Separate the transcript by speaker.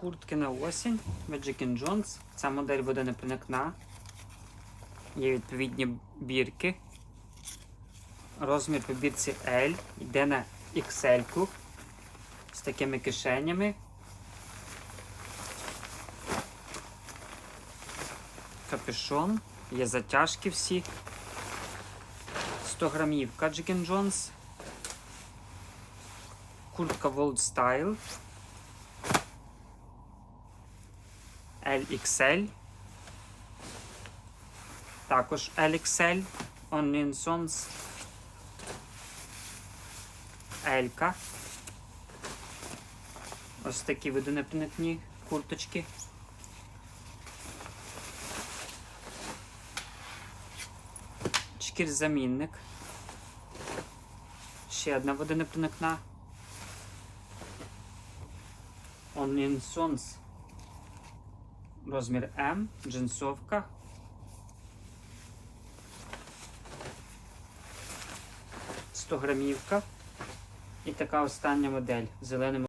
Speaker 1: Куртки на осінь Jack Jones. Ця модель водонепроникна. Є відповідні бірки. Розмір по бірці L йде на XL з такими кишенями. Капюшон, є затяжки всі. 100 грамівка Jack Jones. Куртка World Style. LXL. Також LXL. Oninsons. L. Ось такі водонепроникні курточки. Шкірзамінник. Ще одна водонепроникна. Oninsons. Розмір М, джинсовка. Сто грамівка. І така остання модель зеленим